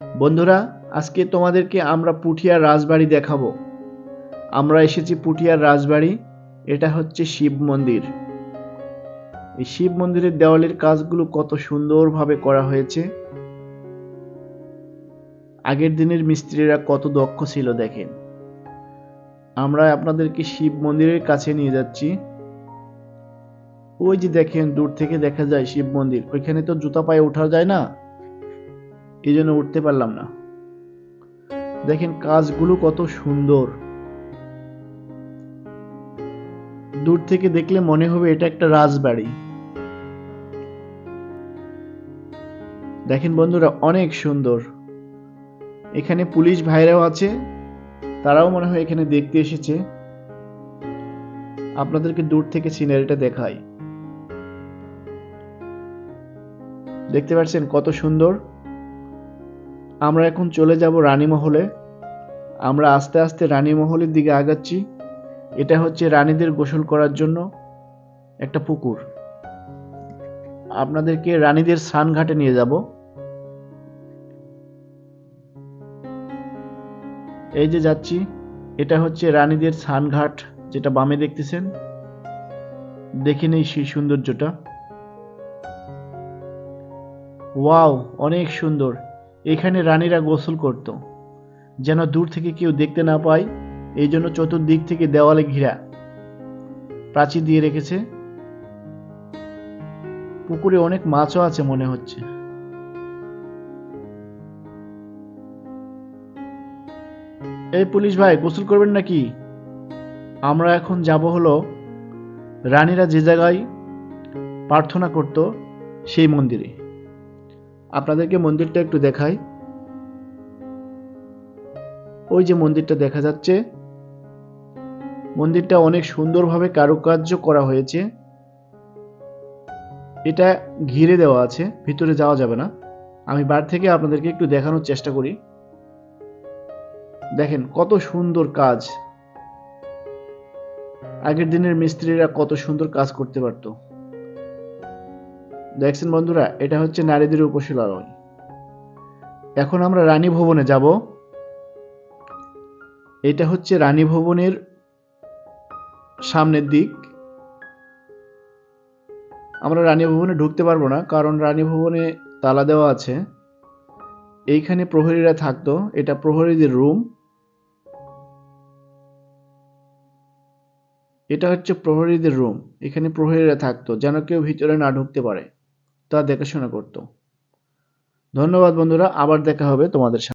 বন্ধুরা, আজকে তোমাদেরকে আমরা পুঠিয়ার রাজবাড়ি দেখাবো। আমরা এসেছি পুঠিয়ার রাজবাড়ি, এটা হচ্ছে শিব মন্দির। এই শিব মন্দিরের দেওয়ালের কাজগুলো কত সুন্দরভাবে করা হয়েছে। আগের দিনের মিস্ত্রিরা কত দক্ষ ছিল, দেখেন। আমরা আপনাদেরকে শিব মন্দিরের কাছে নিয়ে যাচ্ছি। ওই যে দেখেন, দূর থেকে দেখা যায় শিব মন্দির। ওইখানে তো জুতা পায়ে ওঠা যায় না? এই জন্য উঠতে পারলাম না। দেখেন কাজগুলো কত সুন্দর। দূর থেকে দেখলে মনে হবে এটা একটা রাজবাড়ি। দেখেন বন্ধুরা, অনেক সুন্দর। এখানে পুলিশ ভাইরাও আছে, তারাও মনে হয় এখানে দেখতে এসেছে। আপনাদেরকে দূর থেকে সিনারিটা দেখায় দেখতে পাচ্ছেন কত সুন্দর। আমরা এখন চলে যাব রানীমহলে। আমরা আস্তে আস্তে রানীমহলের দিকে আগাচ্ছি। এটা হচ্ছে রানীদের গোসল করার জন্য একটা পুকুর। আপনাদেরকে রানীদের স্নানঘাটে নিয়ে যাব। এই যে যাচ্ছি, এটা হচ্ছে রানীদের স্নানঘাট, যেটা বামে দেখতেছেন। দেখে নেই সেই সৌন্দর্যটা। ওয়াও, অনেক সুন্দর। এখানে রানীরা গোসল করত। যেন দূর থেকে কেউ দেখতে না পায়, এই জন্য চতুর্দিক থেকে দেওয়ালে ঘিরা। প্রাচীর দিয়ে রেখেছে। পুকুরে অনেক মাছও আছে মনে হচ্ছে। এই পুলিশ ভাই, গোসল করবেন নাকি? আমরা এখন যাব হলো রানীরা যে জায়গায় প্রার্থনা করত, সেই মন্দিরে। আপনাদেরকে মন্দিরটা একটু দেখাই। ওই যে মন্দিরটা দেখা যাচ্ছে। মন্দিরটা অনেক সুন্দরভাবে কারুকার্য করা হয়েছে। এটা ঘিরে দেওয়া আছে, ভিতরে যাওয়া যাবে না। আমি বার থেকে আপনাদেরকে একটু দেখানোর চেষ্টা করি। দেখেন কত সুন্দর কাজ। আগের দিনের মিস্ত্রিরা কত সুন্দর কাজ করতে পারত। দেখছেন বন্ধুরা, এটা হচ্ছে নারীদের উপশিলালয় এখন আমরা রানী ভবনে যাব। এটা হচ্ছে রানী ভবনের সামনের দিক। আমরা রানী ভবনে ঢুকতে পারব না, কারণ রানী ভবনে তালা দেওয়া আছে। এইখানে প্রহরীরা থাকতো, এটা প্রহরীদের রুম। এটা হচ্ছে প্রহরীদের রুম, এখানে প্রহরীরা থাকতো, যেন কেউ ভিতরে না ঢুকতে পারে। তা দেখাশোনা করত। ধন্যবাদ বন্ধুরা আবার দেখা হবে তোমাদের সাথে